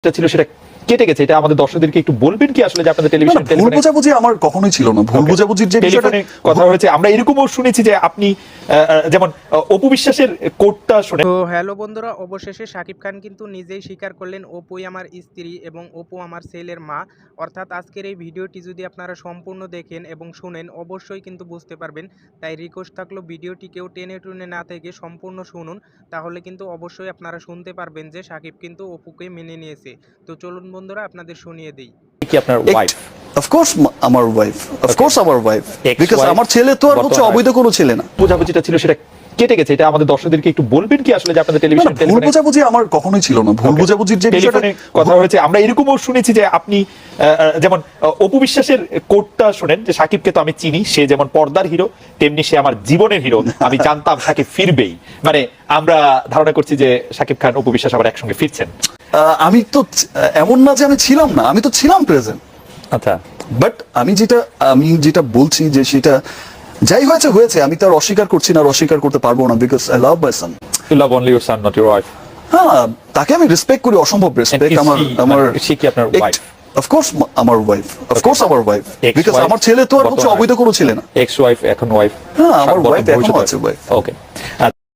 যেটা ছিল সেটা কেটে গেছে এটা আমাদের দর্শকদেরকে একটু বলবেন কি আসলে যে আপনাদের টেলিভিশন ভুল বোঝাবুঝি আমার কখনোই ছিল না। ভুল বোঝাবুঝির যে বিষয়টা কথা হয়েছে। আমরা এরকমও শুনেছি যে আপনি যেমন অপু বিশ্বাসের কোটটা শুনে তো হ্যালো বন্ধুরা অবশেষে সাকিব খান কিন্তু নিজেই স্বীকার করলেন অপুই আমার স্ত্রী এবং অপু আমার ছেলের মা। অর্থাৎ আজকের এই ভিডিওটি যদি আপনারা সম্পূর্ণ দেখেন এবং শুনেন অবশ্যই কিন্তু বুঝতে পারবেন। তাই রিকোয়েস্ট থাকল ভিডিওটি কেউ টেনে টুনে না থেকে সম্পূর্ণ শুনুন। তাহলে কিন্তু অবশ্যই আপনারা শুনতে পারবেন যে সাকিব কিন্তু অপুকে মেনে নিয়েছে। তো চলুন বন্ধুরা আপনাদের শুনিয়ে দিই। কি আপনার ওয়াইফ অফকোর্স আমার ওয়াইফ অফকোর্স আমার ওয়াইফ বিকজ আমার ছেলে তো আর হচ্ছে অবৈধ কোনো ছেলে না। বোঝাবুঝিটা ছিল সেটা কেটে গেছে এটা আমাদের দর্শকদেরকে একটু বলবেন কি আসলে যে আপনাদের টেলিভিশন ভুল বোঝাবুঝি আমার কখনোই ছিল না। ভুল বোঝাবুঝির যে বিষয়টা কথা হয়েছে। আমরা এরকমও শুনেছি যে আপনি যেমন অপু বিশ্বাসের কোটটা শোনেন যে সাকিবকে তো আমি চিনি সে যেমন পর্দার হিরো তেমনি সে আমার জীবনের হিরো। আমি জানতাম সাকিব ফিরবেই। মানে আমরা ধারণা করছি যে সাকিব খান অপু বিশ্বাস আবার একসঙ্গে ফিরছেন। আহ, আমি তো এমন না যে আমি ছিলাম না আমি তো ছিলাম প্রেজেন্ট আচ্ছা। বাট আমি যেটা আমি যেটা বলছি যে সেটা যাই হয়েছে হয়েছে। আমি তার অস্বীকার করছি না অস্বীকার করতে পারব না because I love my son you love only your son not your wife হ্যাঁ তাকে আমি রেসপেক্ট করি অসম্ভব রেসপেক্ট আমার আমার মানে সে কি আপনার ওয়াইফ অফকোর্স আমার ওয়াইফ অফকোর্স আমার ওয়াইফ বিকজ আমার ছেলে তো আর হচ্ছে অবৈধ কোনো ছেলে না। এক্স ওয়াইফ এখন ওয়াইফ হ্যাঁ, আমার ওয়াইফ এখন আছে ওয়াইফ ওকে